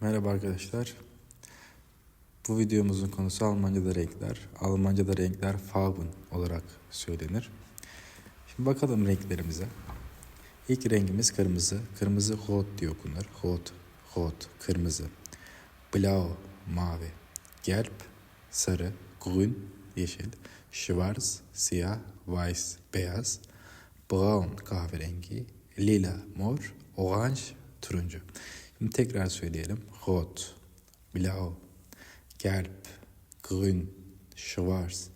Merhaba arkadaşlar. Bu videomuzun konusu Almanca'da renkler. Almanca'da renkler Farben olarak söylenir. Şimdi bakalım renklerimize. İlk rengimiz kırmızı. Kırmızı rot diye okunur. Rot, rot, kırmızı. Blau, mavi. Gelb, sarı. Grün, yeşil. Schwarz, siyah. Weiß, beyaz. Braun, kahverengi. Lila, mor. Orange, turuncu. Şimdi tekrar söyleyelim. Rot, blau, gelb, grün, schwarz,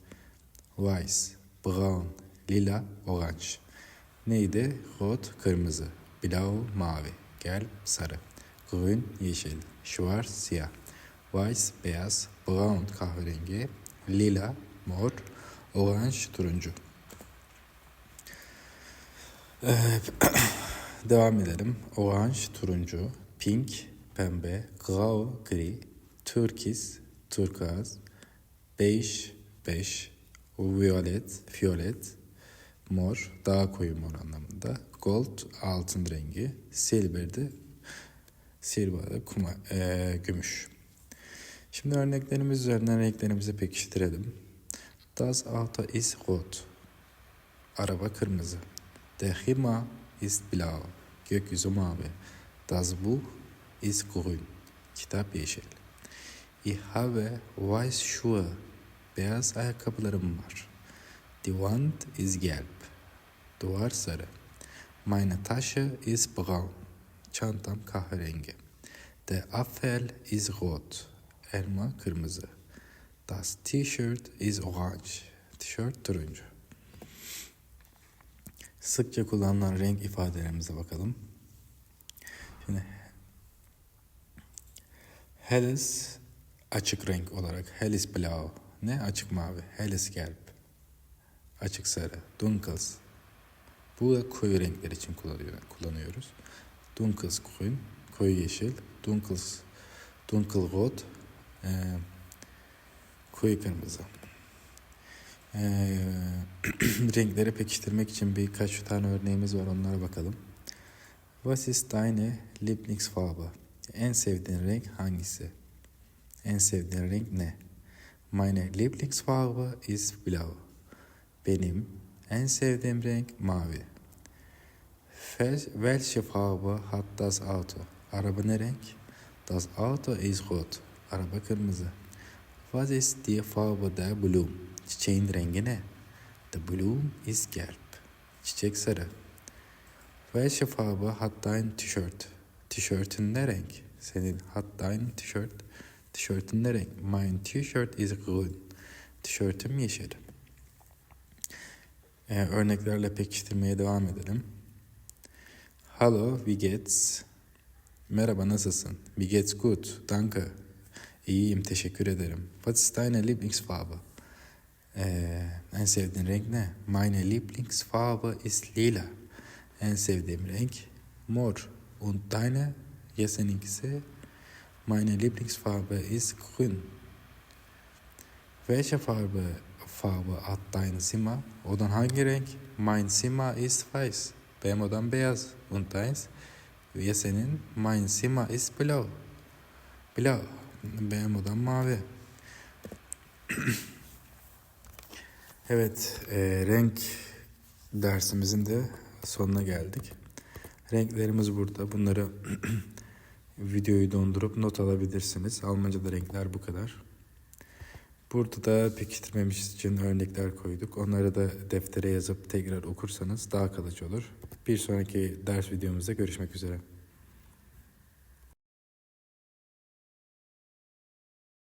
weiß, braun, lila, orange. Neydi? Rot, kırmızı, blau, mavi, gelb, sarı, grün, yeşil, schwarz, siyah, weiß, beyaz, brown, kahverengi, lila, mor, orange, turuncu. Ee, devam edelim. Orange, turuncu, pink, pembe, grau, gri, türkis, turkuaz, beige, beş, violet, violet, mor, daha koyu mor anlamında, gold, altın rengi, silver de, silver de kuma, eee, gümüş. Şimdi örneklerimiz üzerinden renklerimizi pekiştirelim. Das Auto ist rot. Araba kırmızı. Der Himmel ist blau. Gökyüzü mavi. Das Buch ist grün. Kitap yeşil. Ich habe weiß Schuhe. Beyaz ayakkabılarım var. Die Wand ist gelb. Duvar sarı. Meine Tasche ist braun. Çantam kahverengi. Der Apfel ist rot. Elma kırmızı. Das T-shirt ist orange. Tişört turuncu. Sıkça kullanılan renk ifadelerimize bakalım. Şimdi Helles açık renk olarak Helles blau ne açık mavi Helles gelb açık sarı Dunkels bu da koyu renkler için kullanıyor, kullanıyoruz. Dunkels grün koyu yeşil Dunkels dunkelrot e, koyu kırmızı. E, renkleri pekiştirmek için birkaç tane örneğimiz var onlara bakalım. Was ist deine Lieblingsfarbe? En sevdiğin renk hangisi? En sevdiğin renk ne? Meine Lieblingsfarbe ist blau. Benim en sevdiğim renk mavi. Wel- Welche Farbe hat das Auto? Araba ne renk? Das Auto ist rot. Araba kırmızı. Was ist die Farbe der Blume? Çiçeğin rengi ne? The Blume ist gelb. Çiçek sarı. Welche Farbe hat dein T-shirt? Tişörtün ne renk? Senin hat dein T-shirt. Tişörtün ne renk? Mein T-shirt is grün. Tişörtüm yeşil. Ee, örneklerle pekiştirmeye devam edelim. Hallo, wie geht's? Merhaba, nasılsın? Wie geht's gut? Danke. İyiyim, teşekkür ederim. Was ist deine Lieblingsfarbe? Ee, en sevdiğin renk ne? Meine Lieblingsfarbe ist lila. En sevdiğim renk mor. Und deine? Seninkisi? Meine Lieblingsfarbe ist grün. Welche Farbe, Farbe hat dein Zimmer? Odan hangi renk? Mein Zimmer ist weiß. Benim odam beyaz. Und deins? Ya senin? Mein Zimmer ist blau. Blau. Benim odam mavi. Evet, e, renk dersimizin de sonuna geldik. Renklerimiz burada. Bunları videoyu dondurup not alabilirsiniz. Almanca'da renkler bu kadar. Burada da pekiştirmemiz için örnekler koyduk. Onları da deftere yazıp tekrar okursanız daha kalıcı olur. Bir sonraki ders videomuzda görüşmek üzere.